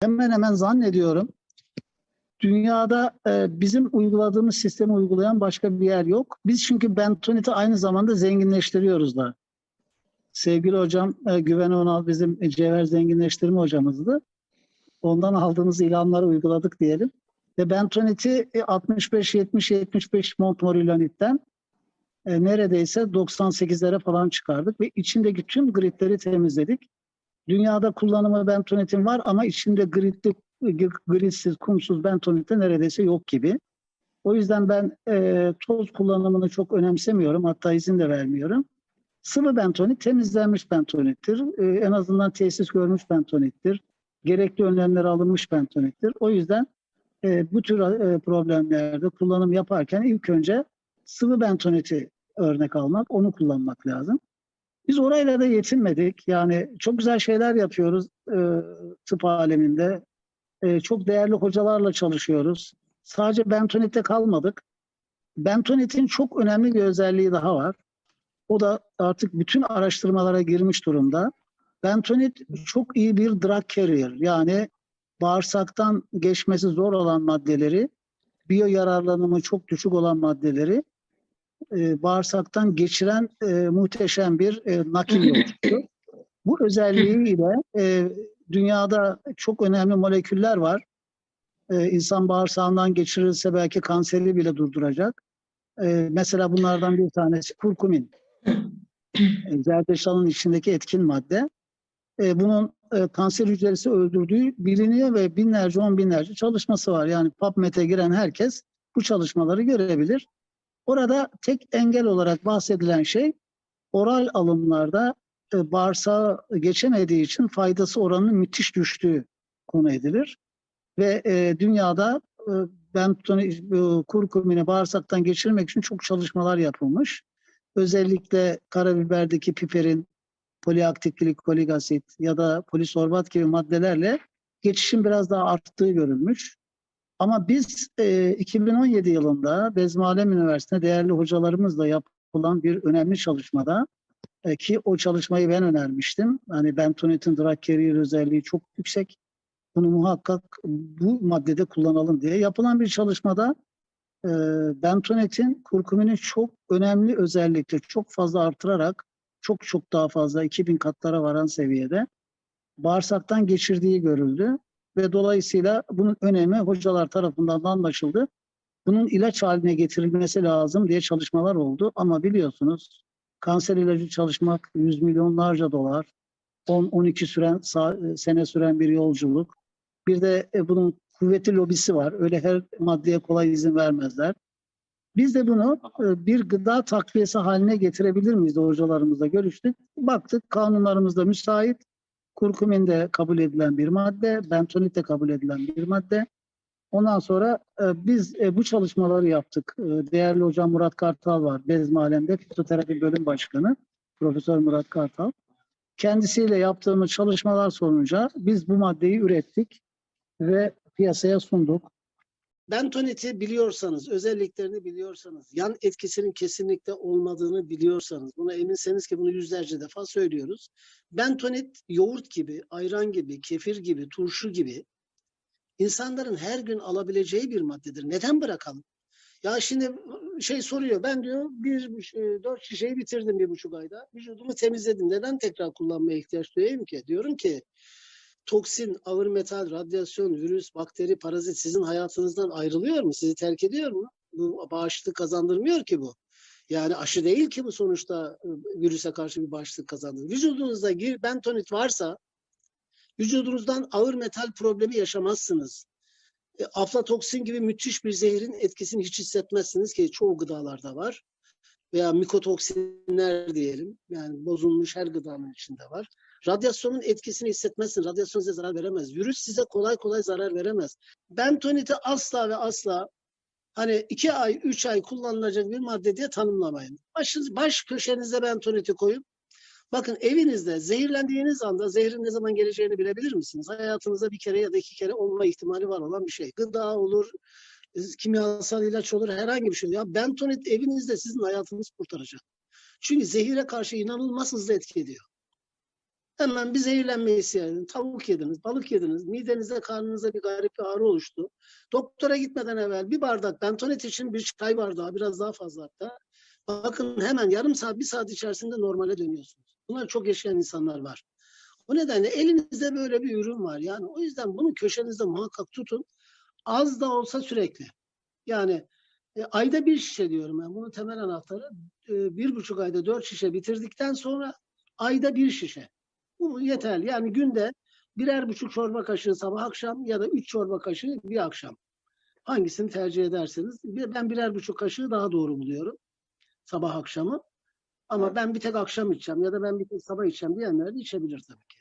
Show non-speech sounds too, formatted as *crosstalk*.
hemen hemen zannediyorum dünyada e, bizim uyguladığımız sistemi uygulayan başka bir yer yok. Biz çünkü bentoniti aynı zamanda zenginleştiriyoruz da. Sevgili hocam e, Güven Onal bizim cevher zenginleştirme hocamızdı. Ondan aldığımız ilanları uyguladık diyelim. Ve bentoniti e, 65-70-75 Montmorillonit'ten e, neredeyse 98'lere falan çıkardık ve içindeki tüm gridleri temizledik. Dünyada kullanımı bentonitin var ama içinde gridli, gridsiz, kumsuz bentonit de neredeyse yok gibi. O yüzden ben e, toz kullanımını çok önemsemiyorum. Hatta izin de vermiyorum. Sıvı bentonit temizlenmiş bentonittir. E, en azından tesis görmüş bentonittir. Gerekli önlemler alınmış bentonittir. O yüzden e, bu tür e, problemlerde kullanım yaparken ilk önce sıvı bentoniti örnek almak, onu kullanmak lazım. Biz orayla da yetinmedik. Yani çok güzel şeyler yapıyoruz e, tıp aleminde. E, çok değerli hocalarla çalışıyoruz. Sadece bentonitte kalmadık. Bentonitin çok önemli bir özelliği daha var. O da artık bütün araştırmalara girmiş durumda. Bentonit çok iyi bir drug carrier. Yani bağırsaktan geçmesi zor olan maddeleri, biyo yararlanımı çok düşük olan maddeleri e, bağırsaktan geçiren e, muhteşem bir e, nakil *laughs* yolcusu. Bu özelliğiyle e, dünyada çok önemli moleküller var. E, insan bağırsağından geçirilse belki kanseri bile durduracak. E, mesela bunlardan bir tanesi kurkumin. E, Zerdeçalın içindeki etkin madde. E, bunun e, kanser hücresi öldürdüğü biliniyor ve binlerce on binlerce çalışması var. Yani PubMed'e giren herkes bu çalışmaları görebilir. Orada tek engel olarak bahsedilen şey oral alımlarda e, bağırsağa geçemediği için faydası oranının müthiş düştüğü konu edilir. Ve e, dünyada e, bentoni, e, kurkumini bağırsaktan geçirmek için çok çalışmalar yapılmış. Özellikle karabiberdeki piperin poliaktif glikolik asit ya da polisorbat gibi maddelerle geçişin biraz daha arttığı görülmüş. Ama biz e, 2017 yılında Bezmalem Üniversitesi'nde değerli hocalarımızla yapılan bir önemli çalışmada e, ki o çalışmayı ben önermiştim. Hani bentonitin drug carrier özelliği çok yüksek. Bunu muhakkak bu maddede kullanalım diye yapılan bir çalışmada e, bentonitin kurkumini çok önemli özellikle çok fazla artırarak çok çok daha fazla 2000 katlara varan seviyede bağırsaktan geçirdiği görüldü ve dolayısıyla bunun önemi hocalar tarafından da anlaşıldı. Bunun ilaç haline getirilmesi lazım diye çalışmalar oldu ama biliyorsunuz kanser ilacı çalışmak yüz milyonlarca dolar, 10-12 süren sene süren bir yolculuk. Bir de e, bunun kuvvetli lobisi var. Öyle her maddeye kolay izin vermezler. Biz de bunu e, bir gıda takviyesi haline getirebilir miyiz de hocalarımızla görüştük. Baktık kanunlarımızda müsait. Kurkumin de kabul edilen bir madde, bentonit de kabul edilen bir madde. Ondan sonra e, biz e, bu çalışmaları yaptık. E, değerli hocam Murat Kartal var. Bezmalem'de fitoterapi bölüm başkanı. Profesör Murat Kartal. Kendisiyle yaptığımız çalışmalar sonucu biz bu maddeyi ürettik ve piyasaya sunduk. Bentoniti biliyorsanız, özelliklerini biliyorsanız, yan etkisinin kesinlikle olmadığını biliyorsanız, buna eminseniz ki bunu yüzlerce defa söylüyoruz. Bentonit yoğurt gibi, ayran gibi, kefir gibi, turşu gibi insanların her gün alabileceği bir maddedir. Neden bırakalım? Ya şimdi şey soruyor, ben diyor bir e, dört şişeyi bitirdim bir buçuk ayda, vücudumu temizledim. Neden tekrar kullanmaya ihtiyaç duyayım ki? Diyorum ki toksin, ağır metal, radyasyon, virüs, bakteri, parazit sizin hayatınızdan ayrılıyor mu? Sizi terk ediyor mu? Bu bağışıklık kazandırmıyor ki bu. Yani aşı değil ki bu sonuçta ıı, virüse karşı bir bağışıklık kazandırır. Vücudunuzda gir, bentonit varsa vücudunuzdan ağır metal problemi yaşamazsınız. E, aflatoksin gibi müthiş bir zehrin etkisini hiç hissetmezsiniz ki çoğu gıdalarda var. Veya mikotoksinler diyelim. Yani bozulmuş her gıdanın içinde var. Radyasyonun etkisini hissetmezsin. Radyasyon size zarar veremez. Virüs size kolay kolay zarar veremez. Bentoniti asla ve asla hani iki ay, üç ay kullanılacak bir madde diye tanımlamayın. Başınız, baş köşenize bentoniti koyun. Bakın evinizde zehirlendiğiniz anda zehrin ne zaman geleceğini bilebilir misiniz? Hayatınızda bir kere ya da iki kere olma ihtimali var olan bir şey. Gıda olur, kimyasal ilaç olur, herhangi bir şey. Ya bentonit evinizde sizin hayatınızı kurtaracak. Çünkü zehire karşı inanılmaz hızlı etki ediyor. Hemen bir zehirlenme hissi Tavuk yediniz, balık yediniz. Midenizde, karnınıza bir garip bir ağrı oluştu. Doktora gitmeden evvel bir bardak bentonit için bir çay bardağı, biraz daha fazla hatta. Bakın hemen yarım saat, bir saat içerisinde normale dönüyorsunuz. Bunlar çok yaşayan insanlar var. O nedenle elinizde böyle bir ürün var. Yani o yüzden bunu köşenizde muhakkak tutun. Az da olsa sürekli. Yani e, ayda bir şişe diyorum ben. Bunun temel anahtarı e, bir buçuk ayda dört şişe bitirdikten sonra ayda bir şişe. Bu yeterli. Yani günde birer buçuk çorba kaşığı sabah akşam ya da üç çorba kaşığı bir akşam. Hangisini tercih ederseniz. Ben birer buçuk kaşığı daha doğru buluyorum. Sabah akşamı. Ama ben bir tek akşam içeceğim ya da ben bir tek sabah içeceğim diyenler de içebilir tabii ki.